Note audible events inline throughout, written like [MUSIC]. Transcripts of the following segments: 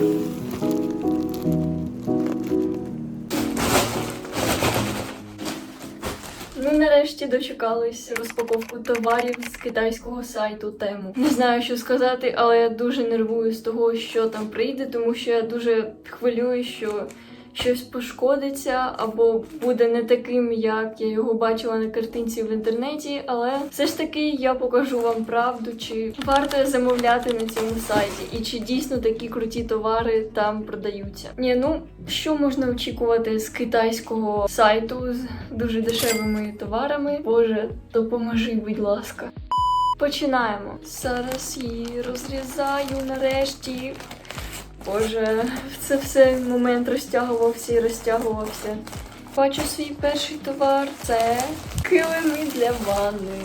Ну, нарешті дочекались розпаковку товарів з китайського сайту тему. Не знаю, що сказати, але я дуже нервую з того, що там прийде, тому що я дуже хвилюю, що щось пошкодиться або буде не таким, як я його бачила на картинці в інтернеті. Але все ж таки я покажу вам правду, чи варто замовляти на цьому сайті, і чи дійсно такі круті товари там продаються. Ні, ну що можна очікувати з китайського сайту з дуже дешевими товарами? Боже, допоможи, будь ласка. Починаємо. Зараз її розрізаю нарешті. Боже, це все момент розтягувався і розтягувався. Бачу свій перший товар це килими для ванни.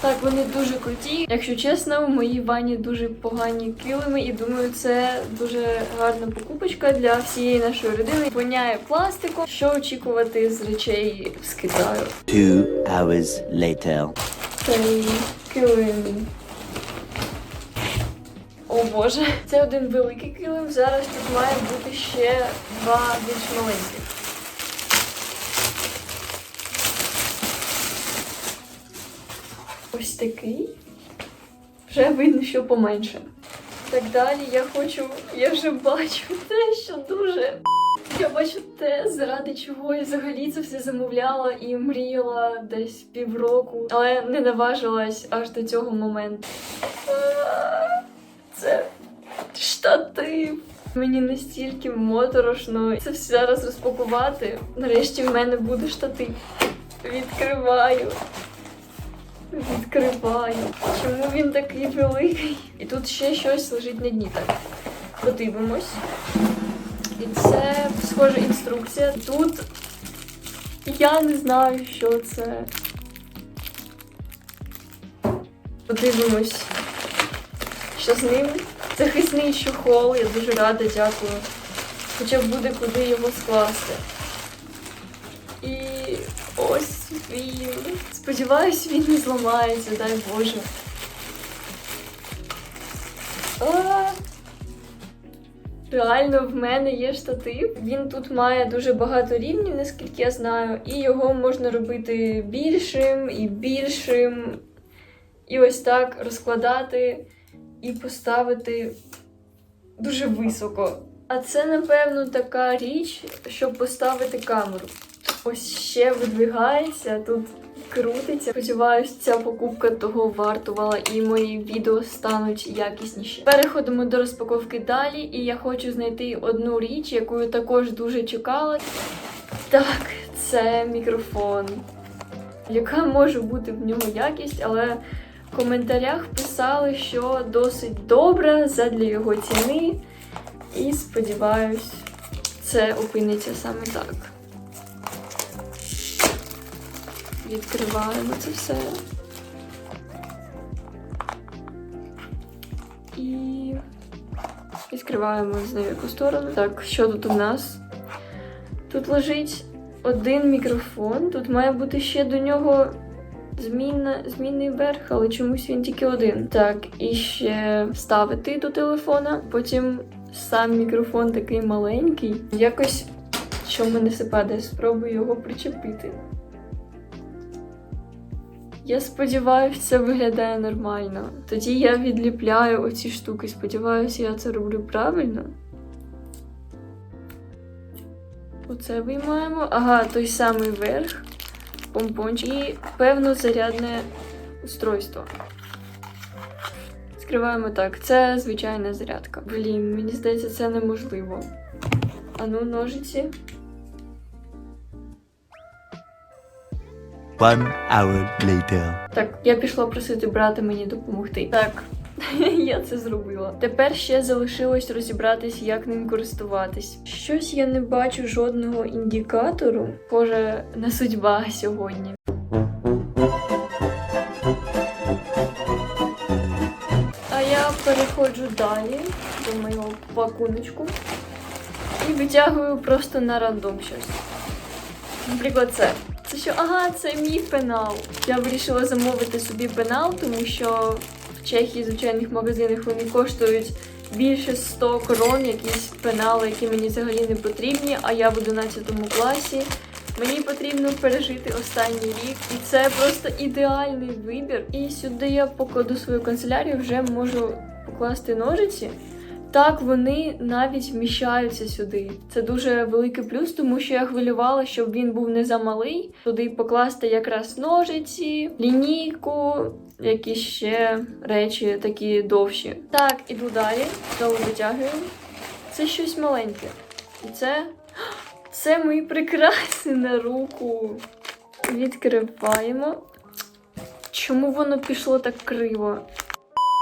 Так, вони дуже круті. Якщо чесно, в моїй ванні дуже погані килими, і думаю, це дуже гарна покупочка для всієї нашої родини. Воняє пластиком. Що очікувати з речей з Китаю? Two hours later. Цей килим. О боже, це один великий килим. Зараз тут має бути ще два більш маленьких. Ось такий. Вже видно, що поменше. Так далі я хочу, я вже бачу те, що дуже. Я бачу те, заради чого я взагалі це все замовляла і мріяла десь півроку, але не наважилась аж до цього моменту. Це штатив. Мені настільки моторошно це все зараз розпакувати. Нарешті в мене буде штатив. Відкриваю. Відкриваю. Чому він такий великий? І тут ще щось лежить на дні. Так, подивимось. І це схожа інструкція. Тут я не знаю, що це. Подивимось, що з ним. Захисний чохол, я дуже рада, дякую. Хоча буде куди його скласти. І ось він. Сподіваюсь, він не зламається, дай Боже. А! Реально, в мене є штатив. Він тут має дуже багато рівнів, наскільки я знаю, і його можна робити більшим і більшим. І ось так розкладати і поставити дуже високо. А це, напевно, така річ, щоб поставити камеру. Ось ще видвигається, тут крутиться. Сподіваюсь, ця покупка того вартувала і мої відео стануть якісніші. Переходимо до розпаковки далі, і я хочу знайти одну річ, яку я також дуже чекала. Так, це мікрофон. Яка може бути в нього якість, але в коментарях писали, що досить добра задля його ціни. І сподіваюсь, це опиниться саме так. Відкриваємо це все. І відкриваємо з нею яку сторону. Так, що тут у нас? Тут лежить один мікрофон. Тут має бути ще до нього змінна, змінний верх, але чомусь він тільки один. Так, і ще ставити до телефона. Потім сам мікрофон такий маленький. Якось, що в мене все падає, спробую його причепити. Я сподіваюся, це виглядає нормально. Тоді я відліпляю оці штуки. Сподіваюся, я це роблю правильно. Оце виймаємо. Ага, той самий верх, помпончик і певно зарядне устройство. Скриваємо так. Це звичайна зарядка. Блін, мені здається, це неможливо. Ану, ножиці. One hour later. Так, я пішла просити брата мені допомогти. Так, [LAUGHS] я це зробила. Тепер ще залишилось розібратись, як ним користуватись. Щось я не бачу жодного індикатору. Боже, не судьба сьогодні. А я переходжу далі до моєго пакуночку і витягую просто на рандом щось. Наприклад, це. Це що, ага, це мій пенал. Я вирішила замовити собі пенал, тому що в Чехії, звичайних магазинах вони коштують більше 100 крон, якісь пенали, які мені взагалі не потрібні, а я в 11 класі. Мені потрібно пережити останній рік, і це просто ідеальний вибір. І сюди я покладу свою канцелярію, вже можу покласти ножиці. Так, вони навіть вміщаються сюди. Це дуже великий плюс, тому що я хвилювала, щоб він був не замалий. Туди покласти якраз ножиці, лінійку, якісь ще речі такі довші. Так, іду далі. Знову витягую. Це щось маленьке. І це. Це мої прикраси на руку. Відкриваємо. Чому воно пішло так криво?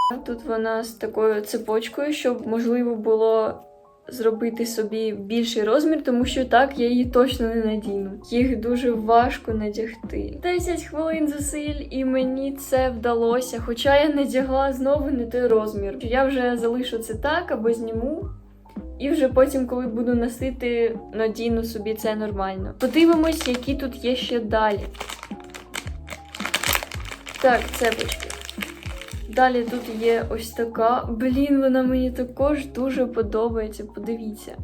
Тут вона з такою цепочкою, щоб можливо було зробити собі більший розмір, тому що так я її точно не надіну. Їх дуже важко надягти. 10 хвилин зусиль, і мені це вдалося. Хоча я надягла знову не той розмір. Я вже залишу це так або зніму. І вже потім, коли буду носити, надіну собі це нормально. Подивимось, які тут є ще далі. Так, цепочки. Далі тут є ось така. Блін, вона мені також дуже подобається. Подивіться.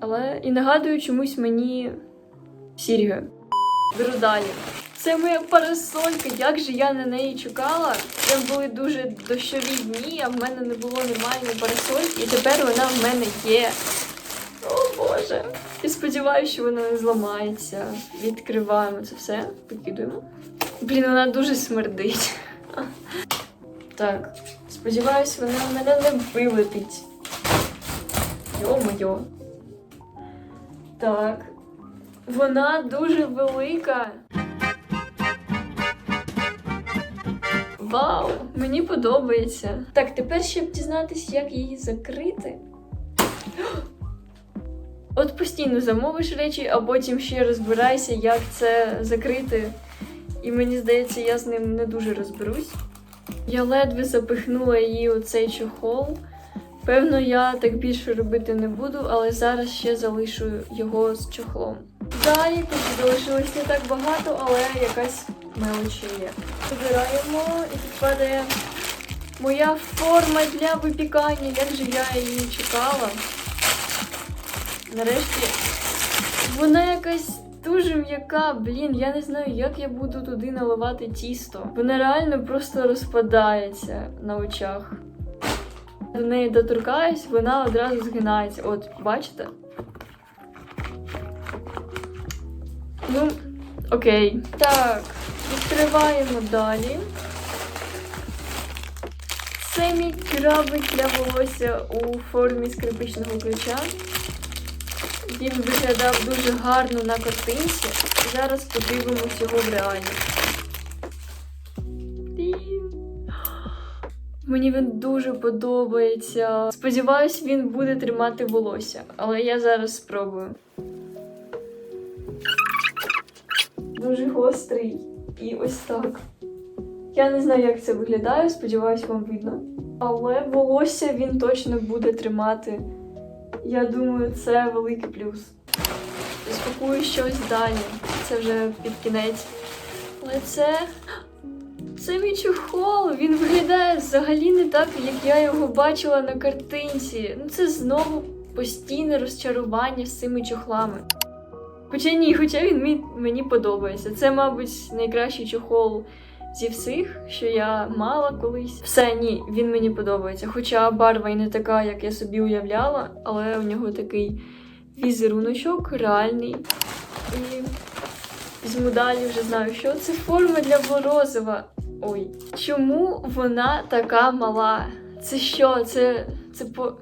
Але і нагадую чомусь мені Сіріга. Беру далі. Це моя парасолька. Як же я на неї чекала? Це були дуже дощові дні, а в мене не було нормальної парасольки, і тепер вона в мене є. Боже. І сподіваюся, що вона не зламається. Відкриваємо це все, викидуємо. Блін, вона дуже смердить. [LAUGHS] Так, сподіваюсь, вона мене не вилетить. Йо-моє. Так. Вона дуже велика. Вау! Мені подобається. Так, тепер щоб дізнатись, як її закрити. [GASPS] От постійно замовиш речі, а потім ще розбирайся, як це закрити. І мені здається, я з ним не дуже розберусь. Я ледве запихнула її у цей чохол. Певно, я так більше робити не буду, але зараз ще залишу його з чохлом. Далі тут залишилось не так багато, але якась мелочі є. Забираємо і тут падає моя форма для випікання. Як же я її чекала? Нарешті вона якась дуже м'яка. Блін, я не знаю, як я буду туди наливати тісто. Вона реально просто розпадається на очах. До неї доторкаюсь, вона одразу згинається. От, бачите? Ну, окей. Так, відкриваємо далі. Це мій крабик для волосся у формі скрипичного ключа. Він виглядав дуже гарно на картинці. Зараз подивимось його в реальність. Мені він дуже подобається. Сподіваюсь, він буде тримати волосся, але я зараз спробую. Дуже гострий і ось так. Я не знаю, як це виглядає, сподіваюсь, вам видно. Але волосся він точно буде тримати. Я думаю, це великий плюс. Розпакую щось далі. Це вже під кінець. Але це. Це мій чохол. Він виглядає взагалі не так, як я його бачила на картинці. Ну це знову постійне розчарування з цими чохлами. Хоча ні, хоча він мені, подобається. Це, мабуть, найкращий чохол зі всіх, що я мала колись. Все, ні, він мені подобається. Хоча барва і не така, як я собі уявляла, але у нього такий візеруночок реальний. І візьму далі вже знаю, що це форма для морозива. Ой, чому вона така мала? Це що? Це, це по.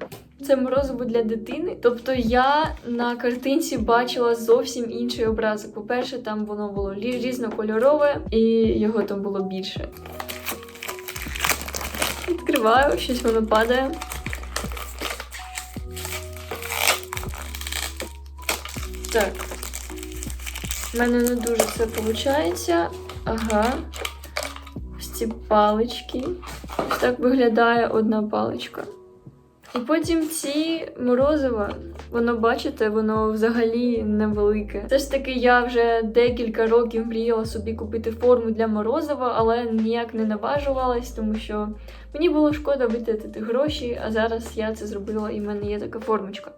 Це морозиво для дитини. Тобто я на картинці бачила зовсім інший образик. По-перше, там воно було різнокольорове, і його там було більше. Відкриваю, щось воно падає. Так. У мене не дуже це виходить. Ага. Ось ці палички. Ось так виглядає одна паличка. І потім ці морозива Воно, бачите, воно взагалі невелике. Все ж таки, я вже декілька років мріяла собі купити форму для морозива, але ніяк не наважувалась, тому що мені було шкода витратити гроші, а зараз я це зробила і в мене є така формочка.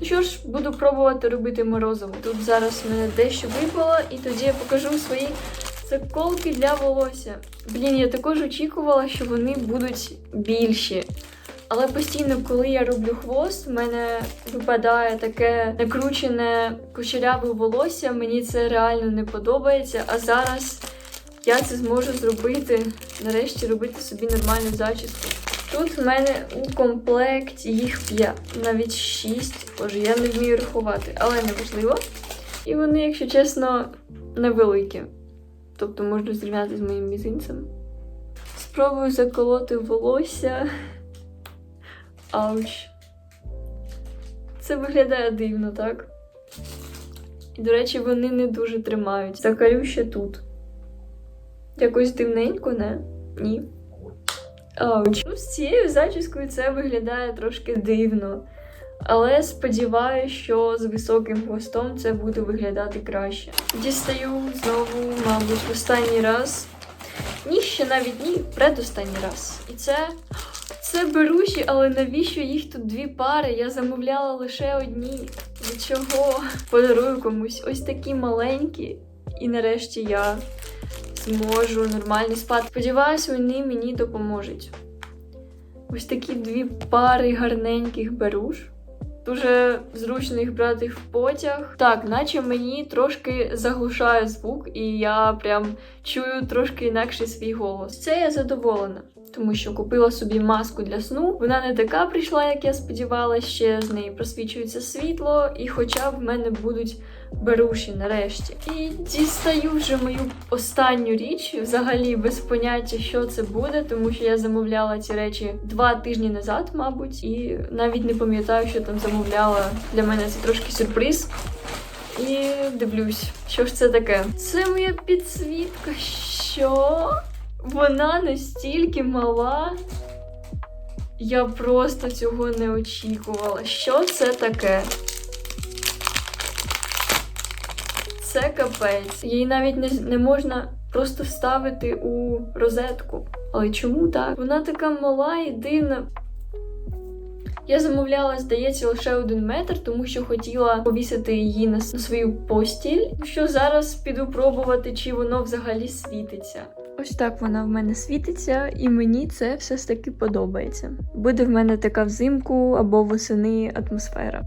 Ну що ж, буду пробувати робити морозиво. Тут зараз мене дещо випало, і тоді я покажу свої заколки для волосся. Блін, я також очікувала, що вони будуть більші. Але постійно, коли я роблю хвост, в мене випадає таке накручене кучеряве волосся. Мені це реально не подобається. А зараз я це зможу зробити. Нарешті робити собі нормальну зачіску. Тут в мене у комплекті їх п'ять, навіть шість. Боже, я не вмію рахувати, але неважливо. І вони, якщо чесно, невеликі. Тобто можна зрівняти з моїм мізинцем. Спробую заколоти волосся. Ауч. Це виглядає дивно, так? І, до речі, вони не дуже тримають. Закалю ще тут. Якось дивненько, не? Ні. Ауч. Ну, з цією зачіскою це виглядає трошки дивно. Але сподіваюся, що з високим хвостом це буде виглядати краще. Дістаю знову, мабуть, останній раз. Ні, ще навіть ні, предостанній раз. І це. Це беруші, але навіщо їх тут дві пари? Я замовляла лише одні. Для чого? Подарую комусь ось такі маленькі. І нарешті я зможу нормально спати. Сподіваюсь, вони мені допоможуть. Ось такі дві пари гарненьких беруш. Дуже зручно їх брати в потяг. Так, наче мені трошки заглушає звук, і я прям чую трошки інакший свій голос. Це я задоволена, тому що купила собі маску для сну. Вона не така прийшла, як я сподівалася, ще з неї просвічується світло, і хоча в мене будуть беруші нарешті. І дістаю вже мою останню річ, взагалі без поняття, що це буде, тому що я замовляла ці речі два тижні назад, мабуть, і навіть не пам'ятаю, що там замовляла. Для мене це трошки сюрприз. І дивлюсь, що ж це таке. Це моя підсвітка. Що? Вона настільки мала. Я просто цього не очікувала. Що це таке? Це капець. Її навіть не, не можна просто вставити у розетку. Але чому так? Вона така мала і дивна. Я замовляла, здається, лише один метр, тому що хотіла повісити її на, свою постіль. Що зараз піду пробувати, чи воно взагалі світиться. Ось так вона в мене світиться, і мені це все ж таки подобається. Буде в мене така взимку або восени атмосфера.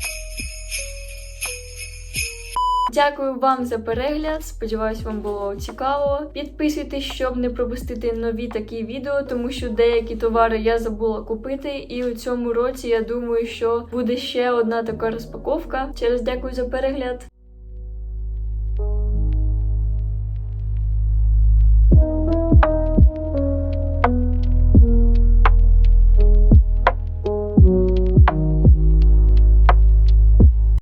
Дякую вам за перегляд. Сподіваюсь, вам було цікаво. Підписуйтесь, щоб не пропустити нові такі відео, тому що деякі товари я забула купити. І у цьому році я думаю, що буде ще одна така розпаковка. Через дякую за перегляд.